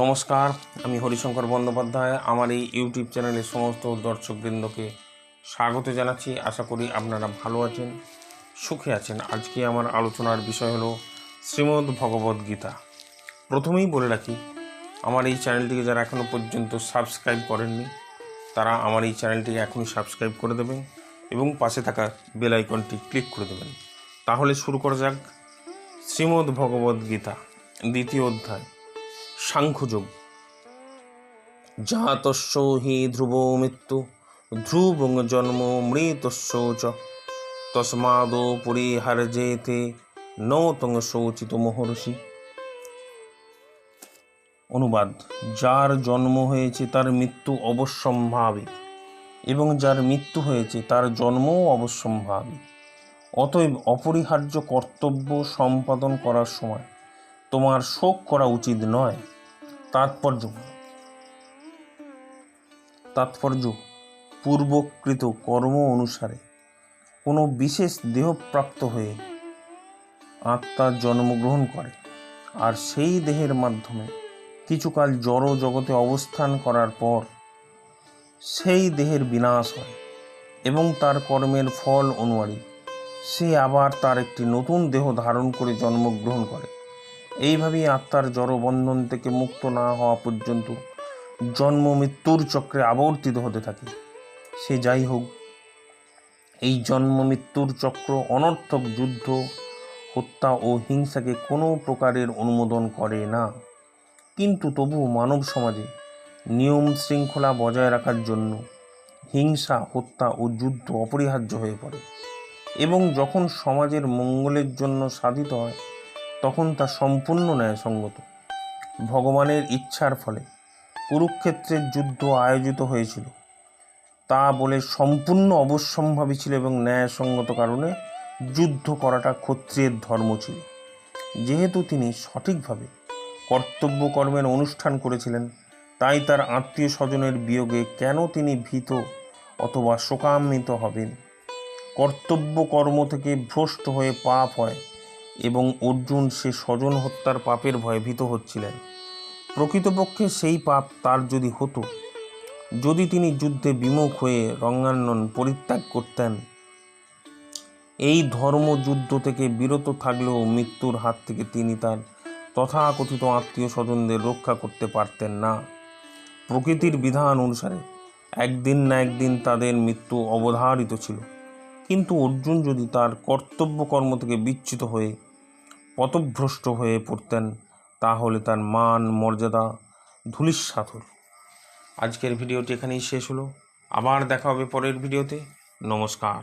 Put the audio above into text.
নমস্কার, আমি হরিশঙ্কর বন্দ্যোপাধ্যায়। আমার এই ইউটিউব চ্যানেলের সমস্ত দর্শকবৃন্দকে স্বাগত জানাচ্ছি। আশা করি আপনারা ভালো আছেন, সুখে আছেন। আজকে আমার আলোচনার বিষয় হলো শ্রীমদ্ ভগবদ্ গীতা। প্রথমেই বলে রাখি, আমার এই চ্যানেলটিকে যারা এখনও পর্যন্ত সাবস্ক্রাইব করেননি, তারা আমার এই চ্যানেলটিকে এখনই সাবস্ক্রাইব করে দেবেন এবং পাশে থাকা বেল আইকনটি ক্লিক করে দেবেন। তাহলে শুরু করা যাক। শ্রীমদ্ ভগবদ্ গীতা, দ্বিতীয় অধ্যায়। সাংখ্যযোগ। জাতস্য হি ধ্রুব মৃত্যু, ধ্রুব জন্ম মৃতস্য চ। তস্মাদ পরিহার্যেতে নতং শোচিত মহর্ষি। অনুবাদ, যার জন্ম হয়েছে তার মৃত্যু অবশ্যম্ভাবী এবং যার মৃত্যু হয়েছে তার জন্মও অবশ্যম্ভাবী। অতএব অপরিহার্য কর্তব্য সম্পাদন করার সময় তোমার শোক করা উচিত নয়। তাৎপর্য। তাৎপর্য। পূর্বকৃত কর্ম অনুসারে কোনো বিশেষ দেহপ্রাপ্ত হয়ে আত্মা জন্মগ্রহণ করে আর সেই দেহের মাধ্যমে কিছুকাল জড় জগতে অবস্থান করার পর সেই দেহের বিনাশ হয় এবং তার কর্মের ফল অনুযায়ী সে আবার তার একটি নতুন দেহ ধারণ করে জন্মগ্রহণ করে। এইভাবেই আত্মার জড়বন্ধন থেকে মুক্ত না হওয়া পর্যন্ত জন্ম মৃত্যুর চক্রে আবর্তিত হতে থাকে। সে যাই হোক, এই জন্ম মৃত্যুর চক্র অনর্থক যুদ্ধ, হত্যা ও হিংসাকে কোনো প্রকারের অনুমোদন করে না। কিন্তু তবু মানব সমাজে নিয়ম শৃঙ্খলা বজায় রাখার জন্য হিংসা, হত্যা ও যুদ্ধ অপরিহার্য হয়ে পড়ে এবং যখন সমাজের মঙ্গলের জন্য সাধিত হয় তখন তা সম্পূর্ণ ন্যায়সঙ্গত। ভগবানের ইচ্ছার ফলে কুরুক্ষেত্রের যুদ্ধ আয়োজিত হয়েছিল। তা বলে সম্পূর্ণ অবশ্যম্ভাবী ছিল এবং ন্যায়সঙ্গত কারণে যুদ্ধ করাটা ক্ষত্রিয়ের ধর্ম ছিল। যেহেতু তিনি সঠিকভাবে কর্তব্য কর্মের অনুষ্ঠান করেছিলেন, তাই তার আত্মীয় স্বজনের বিয়োগে কেন তিনি ভীত অথবা শোকান্বিত হবেন? কর্তব্য কর্ম থেকে ভ্রষ্ট হয়ে পাপ হয় এবং অর্জুন সে স্বজন হত্যার পাপের ভয়ে ভীত হচ্ছিলেন। প্রকৃতপক্ষে সেই পাপ তার যদি হতো, যদি তিনি যুদ্ধে বিমুখ হয়ে রঙ্গান্নন পরিত্যাগ করতেন, এই ধর্মযুদ্ধ থেকে বিরত থাকলেও মৃত্যুর হাত থেকে তিনি তার তথাকথিত আত্মীয় স্বজনদের রক্ষা করতে পারতেন না। প্রকৃতির বিধান অনুসারে একদিন না একদিন তাদের মৃত্যু অবধারিত ছিল। কিন্তু অর্জুন যদি তার কর্তব্য কর্ম থেকে বিচ্যুত হয়ে পথভ্রষ্ট হয়ে পড়তেন, তাহলে তার মান, মর্যাদা ধূলিস্বাত হল আজকের ভিডিওটি এখানেই শেষ হলো। আবার দেখা হবে পরের ভিডিওতে। নমস্কার।